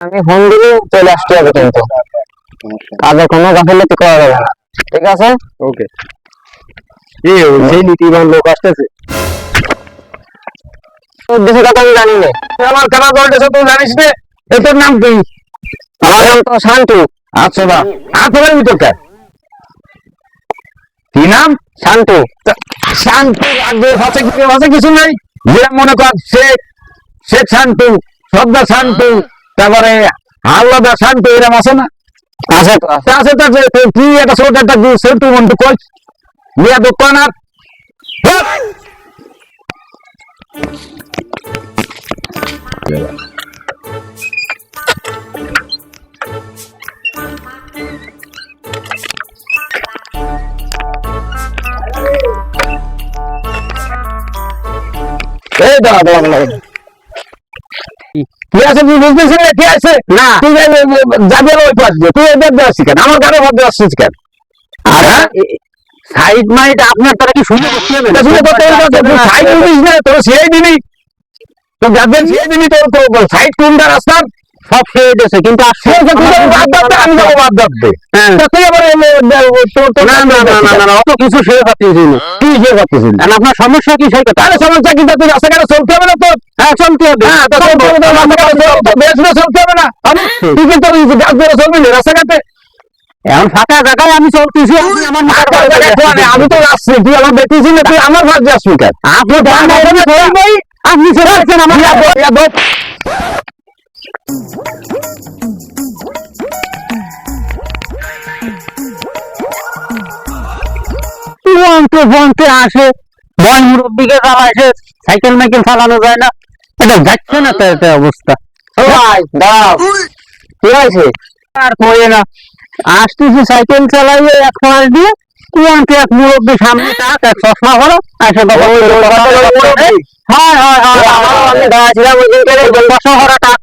আমি ফোন দিলে চলে আসতে হবে কিন্তু কাজে কোনো গাফিলতি করা যাবে না। ঠিক আছে? ওকে। এ সেই নীতিবান লোক আসতেছে। কথা আমি জানি না। আমার কেনা দলটা তুই জানিস নে। এ নাম কি? আমার নাম তো আচ্ছা বা। কে? নাম? শান্তি। রাখবে ভাষা কিছু ভাষা কিছু নাই? যে মনে কর শেখ শান্তু সর্দার শান্তু। তারপরে হাল্লাদার শান্তু এরকম আছে না? আছে তো, আছে। তা তুই একটা ছোট একটা সেন্টু মন্টু কই? নিয়ে দোকান আর। এই দাঁড়া দাঁড়া দাঁড়া। কি আছে তুই বুঝতেছিস না কি আছে? না। তুই এই- এই- এই যাবি ওই পাশ দিয়ে। তুই এদের আমার গাড়ি মধ্যে আসছিস কেন? হ্যাঁ? সাইড আপনার তারা কি শুনে করতে হবে শুনে করতে হবে তো, সাইড দিবি না তোর সেই দিবি তো যাদের সেই দিবি তোর তো সাইড কোনটা রাস্তার? সব খেয়ে দিয়েছে কিন্তু আমি যাব বাদ দাবতে। হ্যাঁ। তুই আবার না না না না না, অত কিছু সে পাচ্ছি না। কি সে করতেছিস আপনার সমস্যা কি সেই কথা সমস্যা কিন্তু তুই রাস্তাঘাটে চলতে হবে না তোর? হ্যাঁ চলতে হবে। হ্যাঁ চলতে না। গাছ ধরে চলবি রাস্তাঘাটে এখন ফাঁকা জায়গায় আমি চলতেছি আমার আমি তো আসছি তুই আমার না তুই আমার ভাগ যাস কেন? আপনি আপনি চলে আসছেন আমার দো- দো- বনতে বনতে আসে বন মুরব্বীকে চালাইছে সাইকেল মাইকেল চালানো যায় না। এটা যাচ্ছে না তো এটা অবস্থা? ও ভাই, দাঁড়াও। ঠিক আছে আর না। আসতেছি সাইকেল চালাইয়ে এক পাশ দিয়ে। তুয়ান্তে এক মুরব্বী সামনে তাক এক চশমা আসে বাবা? হয় হয় হয় আমারও আমি দাঁড়াছিলাম ওই দিন করে চশমা টাক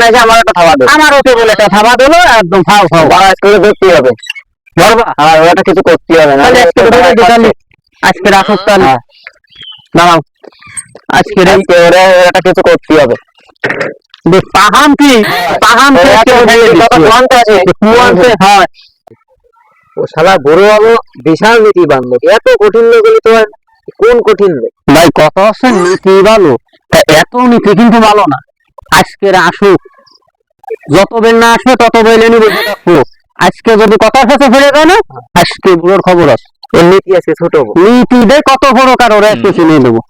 নাই যে আমার একটা আমার ওকে বলে একটা থাবা দিল একদম ফাও ফাও বাড়াজ করে দেখতে হবে। ধরবা আর ওটা কিছু করতে হবে না। আজকে রাখো তাহলে। হ্যাঁ। দাঁড়াও। আজকে রে আজকে ওরা এটা কিছু করতে হবে পাহাম কি? পাহাম? কথা হয়। ও শালা গরু বাবু বিশাল নীতি বান্ধব এত কঠিন লোক হলে তো কোন কঠিন লোক? ভাই নীতি ভালো তা এত নীতি কিন্তু ভালো না। আজকের আসুক। যত বেল না আসবে তত বেলে নিবে আজকে যদি কথার সাথে ফিরে যায় না আজকে বুড়োর খবর আছে। নীতি আছে ছোট। নীতি দে কত বড় কার ওরা একটু চিনে দেবো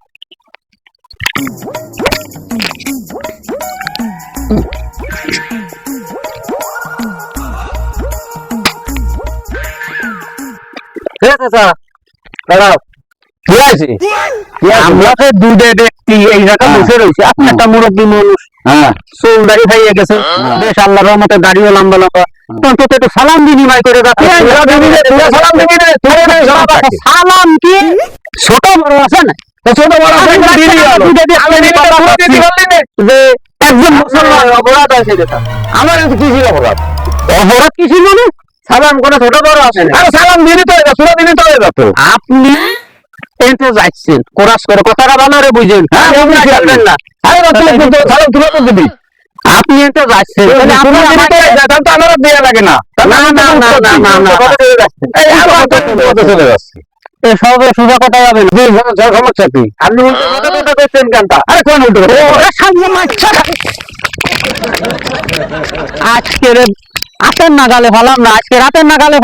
আমরা তো দুধে ব্যক্তি এই জায়গায় বসে রয়েছি আপনি একটা মুরব্বী মানুষ হ্যাঁ চুল দাড়ি খাইয়ে গেছে বেশ আল্লাহ রহমতে দাড়িও লম্বা লম্বা অন্তত একটু সালাম বিনিময় করে। সালাম কি ছোট বড় আছে না একজন মুসলমান অপরাধ আছে আমার কিন্তু কি ছিল অপরাধ? অপরাধ কি ছিল না সালাম কোনো ছোট বড় আছে না। আরে সালাম দিবি তো এটা তোরা দিবি তো এটা তো আপনি এতে যাচ্ছেন কোরাস করে কথাটা ভালো রে বুঝেন। হ্যাঁ। যাবেন না আরে তুই তো সালাম তুই তো দিবি। আপনি এতে যাচ্ছেন তাহলে আপনি দিবি তো তাহলে তো আমারও দেয়া লাগে না। না, না, না। না, না, না। এই আমার কথা চলে যাচ্ছে। সবে সোজা কথা যাবে না সমস্যা কি? আপনি উল্টো কথা কথা করছেন কেনটা আরে কোন উল্টো সামনে। আজকে রাতের নাগালে ভালাম না আজকে রাতের নাগালে